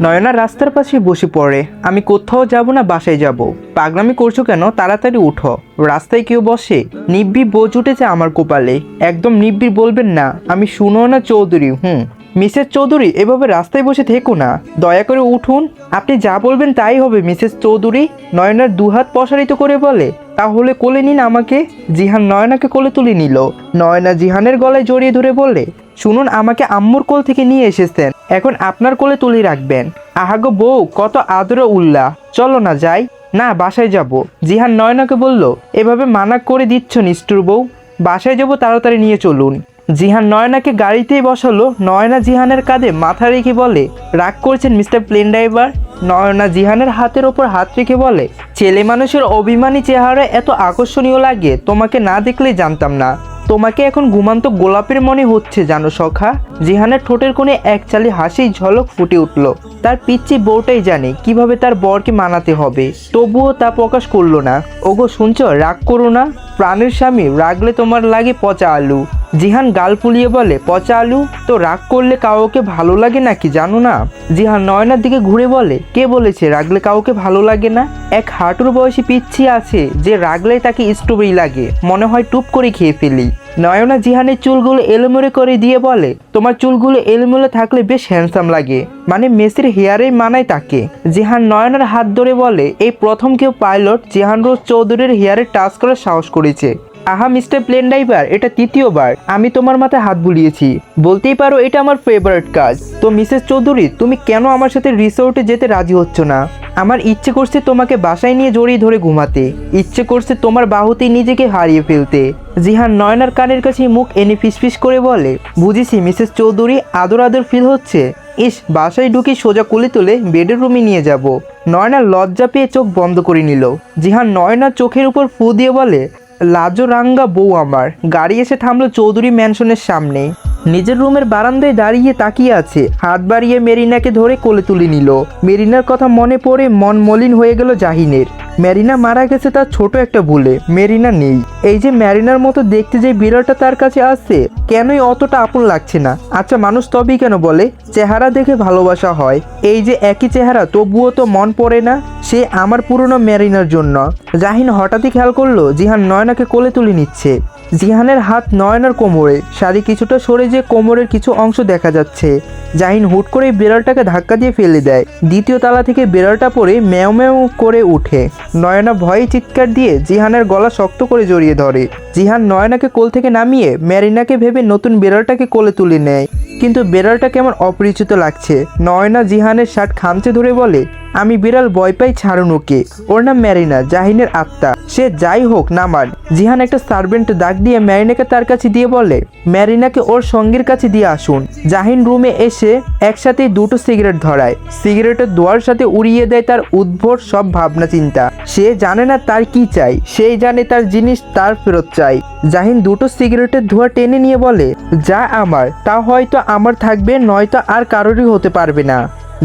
নয়না রাস্তার পাশে বসে পড়ে। আমি কোথাও যাব না, বাসায় যাব। পাগলামি করছ কেন? তাড়াতাড়ি উঠো। রাস্তায় কেউ বসে? নিব্বি বোঝ উঠেছে আমার কপালে। একদম নিব্বি বলবেন না। আমি শুনো না চৌধুরী, হুম। মিসেস চৌধুরী, এভাবে রাস্তায় বসে থেকো না। দয়া করে উঠুন। আপনি যা বলবেন তাই হবে, মিসেস চৌধুরী। নয়নার দুহাত প্রসারিত করে বলে, তাহলে কোলে নিন আমাকে। জিহান নয়নাকে কোলে তুলে নিল। নয়না জিহানের গলায় জড়িয়ে ধরে বললে শুনুন, আমাকে আম্মুর কোল থেকে নিয়ে এসেছেন। এখন আপনার কোলে তুলে রাখবেন। আহাগো বউ, কত আদর উল্লাহ। চলো না যাই। না, বাসায় যাব। জিহান নয়নাকে বলল, এভাবে মানা করে দিচ্ছ নিষ্ঠুর বউ। বাসায় যাব, তাড়াতাড়ি নিয়ে চলুন। জিহান নয়নাকে গাড়িতেই বসালো। নয়না জিহানের কাঁধে মাথা রেখে বলে, রাগ করছেন মিস্টার প্লেন ড্রাইভার নয়না জিহানের হাতের ওপর হাত রেখে বলে, ছেলে মানুষের অভিমানী চেহারা এত আকর্ষণীয় লাগে, তোমাকে না দেখলেই জানতাম না। তোমাকে এখন ঘুমান্ত গোলাপের মনে হচ্ছে, জানো সখা? জিহানের ঠোঁটের কোণে এক চালি হাসি ঝলক ফুটে উঠল। তার পিচ্ছি বউটাই জানে কীভাবে তার বরকে মানাতে হবে। তবুও তা প্রকাশ করল না। ওগো শুনছ, রাগ করো না। প্রাণের স্বামী, রাগলে তোমার লাগে পচা আলু। জিহান গাল ফুলিয়ে বলে, পচা আলু? তো রাগ করলে কাউকে ভালো লাগে নাকি? জানো না? জিহান নয়নার দিকে ঘুরে বলে, কে বলেছে রাগলে কাউকে ভালো লাগে না? এক হাঁটুর বয়সী পিচ্ছি আছে, যে রাগলে তাকে স্ট্রবেরি লাগে। মনে হয় টুপ করে খেয়ে ফেলি। নয়না জিহানের চুলগুলো এলোমেলো করে দিয়ে বলে, তোমার চুলগুলো এলোমেলো থাকলে বেশ হ্যান্ডসাম লাগে। মানে মেসির হেয়ারে মানায় তাকে। জিহান নয়নার হাত ধরে বলে, এই প্রথম কেউ পাইলট, জিহান রোজ চৌধুরীর হেয়ারে টাচ করার সাহস করেছে। আহা, মিস্টার প্লেন ড্রাইভার, এটা তৃতীয়বার। আমি তোমার মাথায় হাত বুলিয়েছি। বলতেই পারো, এটা আমার ফেভারিট কাজ। তো মিসেস চৌধুরী, তুমি কেন আমার সাথে রিসোর্টে যেতে রাজি হচ্ছ না? আমার ইচ্ছে করছে তোমাকে বাসায় নিয়ে জড়িয়ে ধরে ঘুমাতে। ইচ্ছে করছে তোমার বাহুতেই নিজেকে হারিয়ে ফেলতে। জিহান নয়নার কানের কাছে মুখ এনে ফিসফিস করে বলে, বুঝেছি মিসেস চৌধুরী, আদর আদর ফিল হচ্ছে। ইস, বাসায় ঢুকে সোজা কোলে তুলে বেডের রুমে নিয়ে যাব। নয়না লজ্জা পেয়ে চোখ বন্ধ করে নিল। জিহান নয়নার চোখের উপর ফু দিয়ে বলে লাজরাঙ্গা বউ আমার। গাড়ি এসে থামলো চৌধুরী ম্যানশনের সামনে নিজের রুমের বারান্দায় দাঁড়িয়ে তাকিয়ে আছে। হাত বাড়িয়ে মেরিনাকে ধরে কোলে তুলে নিল। মেরিনার কথা মনে পড়ে মন মলিন হয়ে গেল জাহিনের। ম্যারিনা মারা গেছে তার ছোট একটা ভুলে। মেরিনা নেই। এই যে ম্যারিনার মতো দেখতে যে বিড়ালটা তার কাছে আসছে, কেনই অতটা আপন লাগছে না। আচ্ছা মানুষ তবেই কেন বলে? চেহারা দেখে ভালোবাসা হয়। এই যে একই চেহারা, তবুও তো মন পড়ে না। সে আমার পুরনো ম্যারিনার জন্য। জাহিন হঠাৎই খেয়াল করল, জিহান নয়নাকে কোলে তুলে নিচ্ছে। জিহানের হাত নয়নার কোমরে। শাড়ি কিছুটা সরে যে কোমরের কিছু অংশ দেখা যাচ্ছে। জাহিন হুট করে বিড়ালটাকে ধাক্কা দিয়ে ফেলে দেয়। দ্বিতীয় তালা থেকে বিড়ালটা পড়ে ম্যাও ম্যাও করে ওঠে নয়না ভয়ে চিৎকার দিয়ে জিহানের গলা শক্ত করে জড়িয়ে ধরে। জিহান নয়নাকে কোল থেকে নামিয়ে ম্যারিনাকে ভেবে নতুন বিড়ালটাকে কোলে তুলে নেয়। কিন্তু বিড়ালটা কেমন অপরিচিত লাগছে। নয়না জিহানের শার্ট খামচে ধরে বলে আমি বিড়াল ভয় পাই ছাড়ুন ওকে ওর নাম ম্যারিনা, জাহিনের আত্মা। সে যাই হোক নামার জিহান একটা সার্ভেন্ট ডাক দিয়ে ম্যারিনাকে তার কাছে দিয়ে বলে, ম্যারিনাকে ওর সঙ্গীর কাছে দিয়ে আসুন। জাহিন রুমে এসে একসাথে দুটো সিগারেট ধরায়। সিগারেটের দোয়ার সাথে উড়িয়ে দেয় তার উদ্ভট সব ভাবনা চিন্তা। সে জানে না তার কি চাই, সেই জানে তার জিনিস তার ফেরত চাই। জাহিন দুটো সিগারেটের ধোঁয়া টেনে নিয়ে বলে, যা আমার, তা হয়তো আমার থাকবে, নয়তো আর কারোরই হতে পারবে না।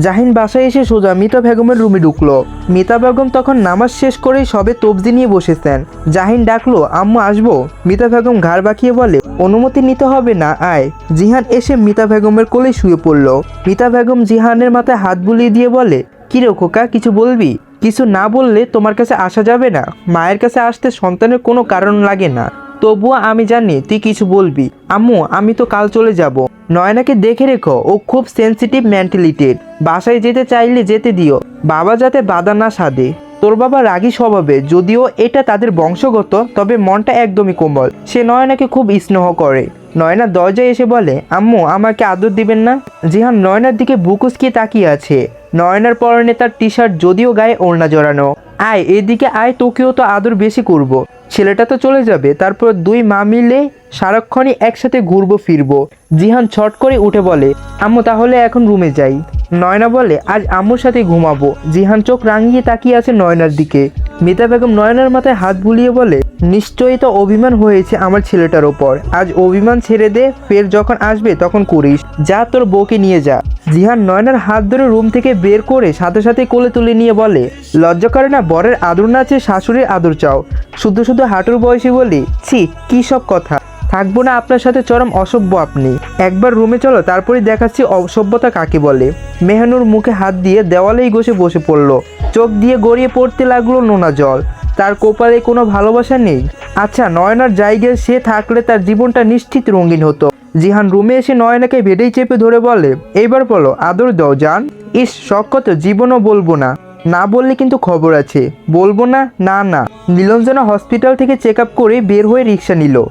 জাহিন বাসায় এসে সোজা মিতা বেগমের রুমে ঢুকলো। মিতা বেগম তখন নামাজ শেষ করেই সবে তবজি নিয়ে বসেছেন। জাহিন ডাকলো, আম্মু, আসব? মিতা বেগম ঘাড় বাঁকিয়ে বলে, অনুমতি নিতে হবে না, আয়। জিহান এসে মিতা বেগমের কোলে শুয়ে পড়ল। মিতা বেগম জিহানের মাথায় হাত বুলিয়ে দিয়ে বলে, কি রে খোকা, কিছু বলবি? কিছু না বললে তোমার কাছে আসা যাবে না। মায়ের কাছে আসতে সন্তানের কোনো কারণ লাগে না। তবুও আমি জানি তুই কিছু বলবি। আম্মু, আমি তো কাল চলে যাব। নয়নাকে দেখে রেখো, ও খুব সেন্সিটিভ মেন্টালিটির বাসায় যেতে চাইলে যেতে দিও। বাবা যাতে বাধা না সাধে। তোর বাবা রাগী স্বভাবে, যদিও এটা তাদের বংশগত, তবে মনটা একদমই কোমল। সে নয়নাকে খুব স্নেহ করে। নয়না দরজায় এসে বলে, আম্মু, আমাকে আদর দিবেন না? জিহান নয়নার দিকে বুকুসকিয়ে তাকিয়ে আছে। নয়নার পরনে তার টি শার্ট যদিও গায়ে ওড়না জড়ানো। আয়, এদিকে আয়, তোকেও তো আদর বেশি করব। ছেলেটা তো চলে যাবে, তারপর দুই মা মিলে সারাক্ষণই একসাথে ঘুরবো, ফিরবো। জিহান ছট করে উঠে বলে, আম্মু, তাহলে এখন রুমে যাই। নয়না বলে, আজ আম্মুর সাথে ঘুমাবো। জিহান চোখ রাঙিয়ে তাকিয়ে আছে নয়নার দিকে। মিতা বেগম নয়নার মাথায় হাত বুলিয়ে বলে, নিশ্চয়ই তো অভিমান হয়েছে আমার ছেলেটার ওপর। আজ অভিমান ছেড়ে দে, ফের যখন আসবে তখন করিস। যা তোর বউকে নিয়ে যা। জিহান নয়নার হাত ধরে রুম থেকে বের করে সাথে সাথে কোলে তুলে নিয়ে বলে, লজ্জা করে না, বরের আদর না চেয়ে শাশুড়ির আদর চাও। শুধু শুধু হাঁটুর বয়সী বলি, ছি, কি সব কথা। থাকব না আপনার সাথে, চরম অসভ্য আপনি। একবার রুমে চলো তারপরে দেখাচ্ছি অসভ্যতা কাকে বলে। মেহানুর মুখে হাত দিয়ে দেওয়ালেই ঘষে বসে পড়ল। চোখ দিয়ে গড়িয়ে পড়তে লাগল নোনা জল। তার কোপালে কোনো ভালোবাসা নেই। আচ্ছা নয়নার জায়গায় সে থাকলে তার জীবনটা নিশ্চিত রঙিন হতো। জিহান রুমে এসে নয়নাকে বেডেই চেপে ধরে বলে, এইবার বলো, আদর দাও, জান। ইস শখ কত জীবনও বলব না। না বললে কিন্তু খবর আছে। বলব না না না। নীলঞ্জনা হসপিটাল থেকে চেক আপ করে বের হয়ে রিক্সা নিল।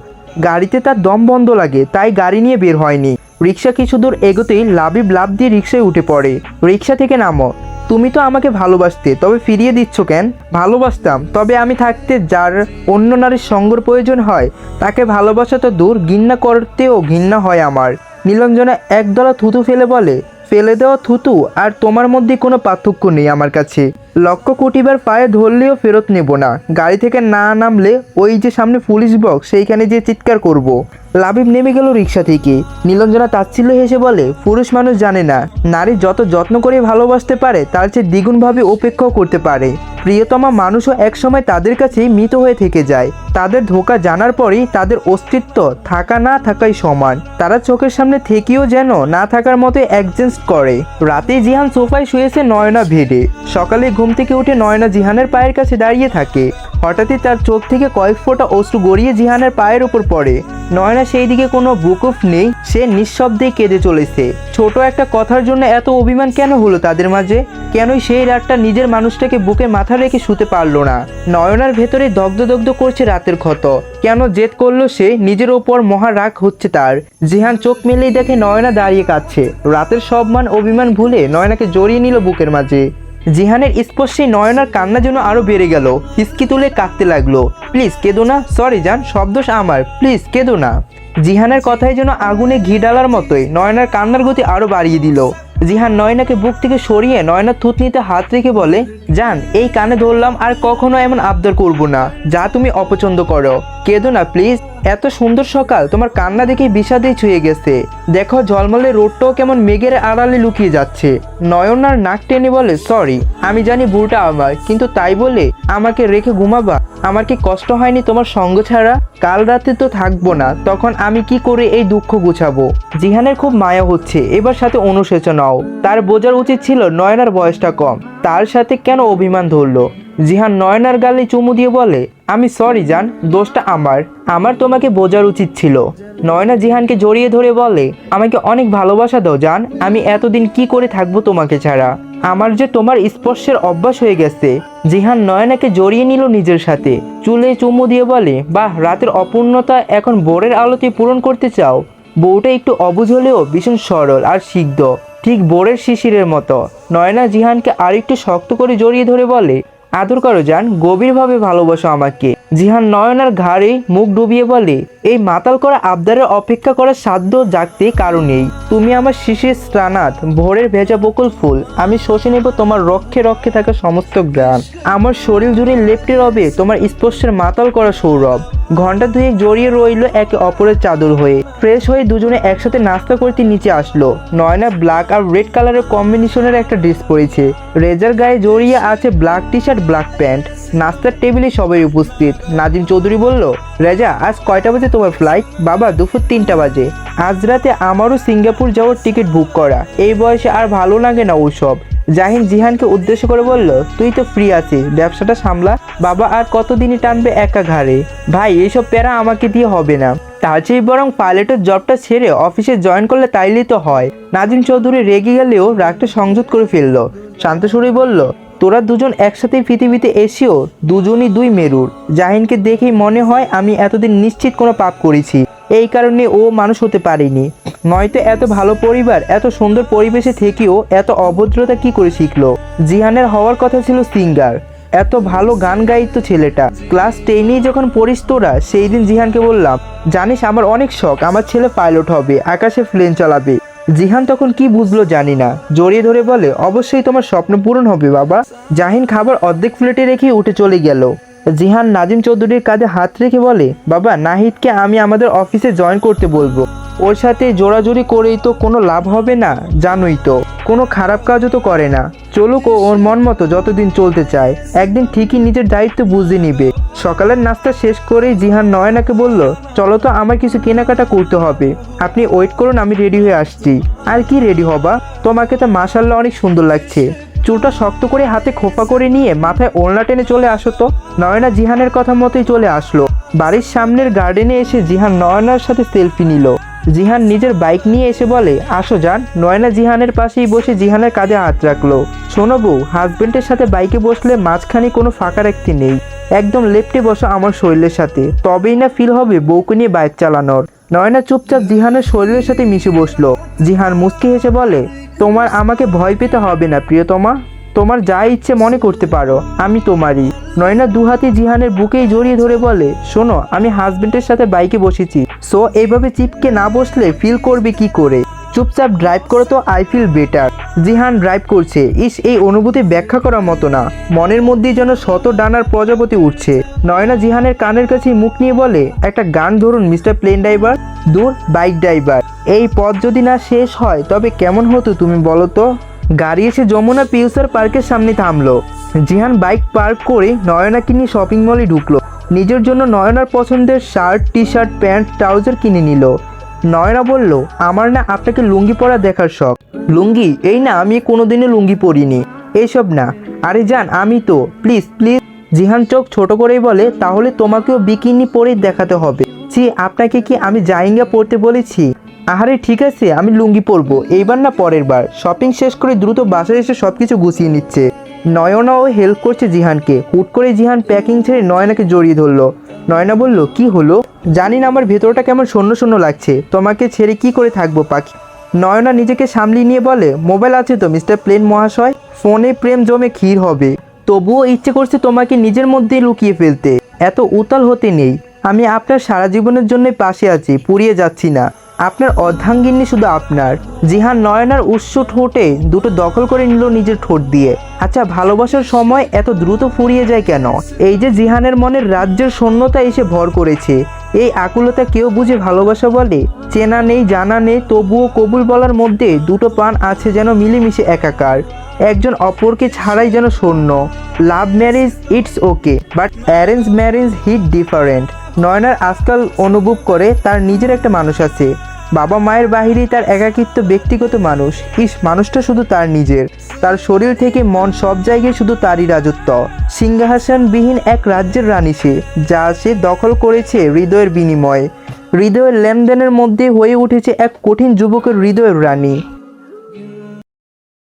গাড়িতে তার দম বন্ধ লাগে, তাই গাড়ি নিয়ে বের হয়নি। রিক্সা কিছু দূর এগোতেই লাবিব লাভ দিয়ে রিক্সায় উঠে পড়ে। রিক্সা থেকে নামো। তুমি তো আমাকে ভালোবাসতে, তবে ফিরিয়ে দিচ্ছ কেন? ভালোবাসতাম, তবে আমি থাকতে যার অন্য নারীর সঙ্গর প্রয়োজন হয়, তাকে ভালোবাসা তো দূর, ঘৃণা করতেও ঘৃণা হয় আমার। নীলঞ্জনা একদলা থুতু ফেলে বলে ফেলে দেওয়া থুতু আর তোমার মধ্যে কোনো পার্থক্য নেই আমার কাছে লক্ষ কোটিবার পায়ে ধরলেও ফেরত নেব না গাড়ি থেকে না নামলে ওই যে সামনে পুলিশ বক্স সেইখানে যে চিৎকার করব। লাবিব নেমে গেল রিক্সা থেকে। নীলঞ্জনা তাচ্ছিল্য হেসে বলে, পুরুষ মানুষ জানে না, নারী যত যত্ন করে ভালোবাসতে পারে, তার চেয়ে দ্বিগুণভাবে উপেক্ষাও করতে পারে। প্রিয়তমা মানুষও একসময় তাদের কাছে মৃত হয়ে থেকে যায়। তাদের ধোকা জানার পরেই তাদের অস্তিত্ব থাকা না থাকাই সমান। তারা চোখের সামনে থেকেও যেন না থাকার মতো অ্যাডজাস্ট করে। রাতে জিহান সোফায় শুয়েছে নয়না ভেডে। সকালে ঘুম থেকে উঠে নয়না জিহানের পায়ের কাছে দাঁড়িয়ে থাকে। হঠাৎই তার চোখ থেকে কয়েক ফোঁটা অশ্রু গড়িয়ে জিহানের পায়ের উপর পড়ে। নয়না সেই দিকে কোনো বুকুফ নেই, সে নিঃশব্দে কেঁদে চলেছে। ছোট একটা কথার জন্য এত অভিমান কেন হলো তাদের মাঝে? কেনই সেই রাতটা নিজের মানুষটাকে বুকে মাথা রেখে শুতে পারল না? নয়নার ভেতরে দগ্ধ দগ্ধ করছে রাতের ক্ষত। কেন জেদ করল সে? নিজের ওপর মহা রাগ হচ্ছে তার। জিহান চোখ মেলেই দেখে নয়না দাঁড়িয়ে কাঁদছে। রাতের সব মান অভিমান ভুলে নয়নাকে জড়িয়ে নিল বুকের মাঝে। জিহানের স্পর্শে নয়নার কান্না যেন আরও বেড়ে গেল। হিসকি তুলে কাঁদতে লাগল। প্লিজ কেঁদো না, সরি জান, সব দোষ আমার। প্লিজ কেঁদো না। জিহানের কথায় যেন আগুনে ঘি ডালার মতোই নয়নার কান্নার গতি আরও বাড়িয়ে দিল। জিহান নয়নাকে বুক থেকে সরিয়ে নয়নার থুতনিতে হাত রেখে বলে, জান, এই কানে ধরলাম আর কখনো এমন আবদার করব না। যা তুমি অপছন্দ করো। কেঁদো না, প্লিজ। এত সুন্দর সকাল, তোমার কান্না দেখে বিষাদেই ছুঁয়ে গেছে। দেখো, ঝলমলে রোডটাও কেমন মেঘের আড়ালে লুকিয়ে যাচ্ছে। নয়নার নাক টেনে বলে সরি আমি জানি ভুলটা আমার, কিন্তু তাই বলে আমাকে রেখে ঘুমাবা। আমার কি কষ্ট হয়নি তোমার সঙ্গ ছাড়া? কাল রাতে তো থাকব না, তখন আমি কি করে এই দুঃখ গুছাবো? জিহানের খুব মায়া হচ্ছে, এবার সাথে অনুশোচনাও। তার বোঝার উচিত ছিল নয়নার বয়সটা কম, তার সাথে কেন অভিমান ধরলো? জিহান নয়নার গালে চুমু দিয়ে বলে, আমি সরি জান, দোষটা আমার। আমার তোমাকে বোঝার উচিত ছিল। নয়না জিহানকে জড়িয়ে ধরে বলে, আমাকে অনেক ভালোবাসা দাও, জান। আমি এতদিন কি করে থাকব তোমাকে ছাড়া? আমার যে তোমার স্পর্শের অভ্যাস হয়ে গেছে। জিহান নয়নাকে জড়িয়ে নিল নিজের সাথে। চুলে চুমু দিয়ে বলে, বাহ, রাতের অপূর্ণতা এখন বোরের আলোতে পূরণ করতে চাও। বউটা একটু অবুঝ হলেও ভীষণ সরল আর সিদ্ধ, ঠিক বোরের শিশিরের মতো। নয়না জিহানকে আরেকটু শক্ত করে জড়িয়ে ধরে বলে আদর করো যান গভীরভাবে ভালোবাসো আমাকে। জিহান নয়নার ঘাড়ে মুখ ডুবিয়ে বলে, এই মাতাল করা আবদারের অপেক্ষা করার সাধ্য জাগতে কারও নেই তুমি আমার শিশির স্নানাত ভোরের ভেজা বকুল ফুল। আমি শোষে নেব তোমার রক্ষে রক্ষে থাকা সমস্ত জ্ঞান আমার শরীর জুড়ে লেপটে রবে তোমার স্পর্শের মাতাল করা সৌরভ। ঘণ্টা দুয়েক জড়িয়ে রইল একে অপরের চাদর হয়ে। ফ্রেশ হয়ে দুজনে একসাথে নাস্তা করতে নিচে আসলো। নয়না ব্ল্যাক আর রেড কালারের কম্বিনেশনের একটা ড্রেস পরেছে। রেজার গায়ে জড়িয়ে আছে black T shirt black pant. নাস্তার টেবিলে সবাই উপস্থিত। নাজিম চৌধুরী বলল, রেজা, আজ কয়টা বাজে তোমার ফ্লাইট বাবা, দুপুর তিনটা বাজে। আজ রাতে আমারও সিঙ্গাপুর যাওয়ার টিকিট বুক করা। এই বয়সে আর ভালো লাগে না ওসব। জাহিন জিহানকে উদ্দেশ্য করে বলল, তুই তো ফ্রি আছিস, ব্যবসাটা সামলা। বাবা আর কতদিনই টানবে একা ঘাড়ে? ভাই, এইসব প্যারা আমাকে দিয়ে হবে না। তার চেয়ে বরং পাইলটের জবটা ছেড়ে অফিসে জয়েন করলে তাইলেই তো হয়। নাজিম চৌধুরী রেগে গেলেও রাগটা সংযত করে ফেলল। শান্ত বলল, তোরা দুজন একসাথে পৃথিবীতে এসেও দুজনই দুই মেরুর। জাহিনকে দেখেই মনে হয় আমি এতদিন নিশ্চিত কোনো পাপ করেছি। এই কারণে ও মানুষ হতে পারেনি। নয়তো এত ভালো পরিবার, এত সুন্দর পরিবেশে থেকেও এত অভদ্রতা কি করে শিখলো? জিহানের হওয়ার কথা ছিল সিঙ্গার। এত ভালো গান গাইত ছেলেটা। ক্লাস টেনেই যখন পড়িস তোরা, সেই দিন জিহানকে বললাম, জানিস আমার অনেক শখ, আমার ছেলে পাইলট হবে, আকাশে প্লেন চালাবে। জিহান তখন কি বুঝলো জানি না। জড়িয়ে ধরে বলে, অবশ্যই তোমার স্বপ্ন পূরণ হবে, বাবা। জাহিন খাবার অর্ধেক প্লেটে রেখে উঠে চলে গেল। জিহান নাজিম চৌধুরীর কাঁধে হাত রেখে বলে, বাবা, নাহিদকে আমি আমাদের অফিসে জয়েন করতে বলব। ওর সাথে জোড়াজোড়ি করেই তো কোনো লাভ হবে না, জানোই তো। কোনো খারাপ কাজও তো করে না। চলুক ও ওর মন মতো যতদিন চলতে চায়। একদিন ঠিকই নিজের দায়িত্ব বুঝে নিবে। সকালের নাস্তা শেষ করেই জিহান নয়নাকে বলল, চলো তো আমার কিছু কেনাকাটা করতে হবে। আপনি ওয়েট করুন, আমি রেডি হয়ে আসছি। আর কি রেডি হবা? তোমাকে তো মাসাল্লাহ অনেক সুন্দর লাগছে। চুলটা শক্ত করে হাতে খোপা করে নিয়ে মাথায় ওড়না টেনে চলে আসো তো। নয়না জিহানের কথা মতোই চলে আসলো। বাড়ির সামনের গার্ডেনে এসে জিহান নয়নার সাথে সেলফি নিল। জিহান নিজের বাইক নিয়ে এসে বলে, আসো যান। নয়না জিহানের পাশেই বসে জিহানের কাঁধে হাত রাখল। শোনো বউ হাজবেন্ডের সাথে বাইকে বসলে মাঝখানে কোনো ফাঁকা রাখতে নেই। একদম লেফটে বসো আমার শরীরের সাথে। তবেই না ফিল হবে বউকে নিয়ে বাইক চালানোর। নয়না চুপচাপ জিহানের শরীরের সাথে মিশে বসল। জিহান মুস্কি হেসে বলে, তোমার আমাকে ভয় পেতে হবে না, প্রিয়তমা। তোমার যা ইচ্ছে মনে করতে পারো, আমি তোমারই। নয়না দুহাতে জিহানের বুকেই জড়িয়ে ধরে বলে, শোনো, আমি হাজবেন্ডের সাথে বাইকে বসেছি। সো এইভাবে চিপকে না বসলে ফিল করবে কি করে? চুপচাপ ড্রাইভ করো তো I feel better Jihan drive করছে। ইস, এই অনুভূতি ব্যাখ্যা করার মতো না। মনের মধ্যেই যেন শত ডানার প্রজাপতি উঠছে। নয়না জিহানের কানের কাছে মুখ নিয়ে বলে, একটা গান ধরুন, মিস্টার প্লেন ড্রাইভার। দূর বাইক ড্রাইভার এই পথ যদি না শেষ হয়, তবে কেমন হতো তুমি বলো তো? গাড়ি এসে যমুনা পিউসার পার্কের সামনে থামলো। জিহান বাইক পার্ক করে নয়নাকে নিয়ে শপিং মলে ঢুকলো। নিজের জন্য নয়নার পছন্দের shirt T shirt pant, trouser কিনে নিল। নয়না বলল, আমার না আপনাকে লুঙ্গি পরা দেখার শখ। লুঙ্গি? এই না, আমি কোনোদিনও লুঙ্গি পরিনি। এইসব না। আরে যান আমি তো। Please please. জিহান চোখ ছোট করেই বলে, তাহলে তোমাকেও বিকিনি পরে দেখাতে হবে। ছি, আপনাকে কি আমি জাইঙ্গা পড়তে বলেছি? আহারে, ঠিক আছে, আমি লুঙ্গি পরবো। এইবার না পরের বার। শপিং শেষ করে দ্রুত বাসায় এসে সব কিছু গুছিয়ে নিচ্ছে। নয়নাও হেল্প করছে জিহানকে। হুট করে জিহান প্যাকিং ছেড়ে নয়নাকে জড়িয়ে ধরলো। নয়না বলল, কি হলো? জানি না আমার ভেতরটা কেমন শূন্য শূন্য লাগছে। তোমাকে ছেড়ে কি করে থাকব, পাখি? নয়না নিজেকে সামলিয়ে নিয়ে বলে, মোবাইল আছে তো, মিস্টার প্লেন মহাশয়? ফোনে প্রেম জমে ক্ষীর হবে। তবুও ইচ্ছে করছে তোমাকে নিজের মধ্যেই লুকিয়ে ফেলতে। এত উতাল হতে নেই। আমি আপনার সারা জীবনের জন্যই পাশে আছি, পুড়িয়ে যাচ্ছি না। আপনার অর্ধাঙ্গিনী শুধু আপনার। জিহান নয়নার উৎস ঠোঁটে দুটো দখল করে নিল নিজের ঠোঁট দিয়ে। আচ্ছা ভালোবাসার সময় এত দ্রুত ফুরিয়ে যায় কেন? এই যে জিহানের মনের রাজ্যের শূন্যতা এসে ভর করেছে। এই আকুলতা কেউ বুঝে ভালোবাসা বলে? চেনা নেই, জানা নেই, তবুও কবুল বলার মধ্যে দুটো প্রাণ আছে যেন মিলেমিশে একাকার। একজন অপরকে ছাড়াই যেন শূন্য। Love marriage, it's okay, but arrange marriage hit different. Nayanar আজকাল অনুভব করে তার নিজের একটা মানুষ আছে। বাবা মায়ের বাহিরেই তার একাকিত্ব ব্যক্তিগত মানুষ। ইস, মানুষটা শুধু তার নিজের। তার শরীর থেকে মন সব জায়গায় শুধু তারই রাজত্ব। সিংহাসনবিহীন এক রাজ্যের রানী সে, যা সে দখল করেছে হৃদয়ের বিনিময়ে। হৃদয়ের লেনদেনের মধ্যে হয়ে উঠেছে এক কঠিন যুবকের হৃদয়ের রানী।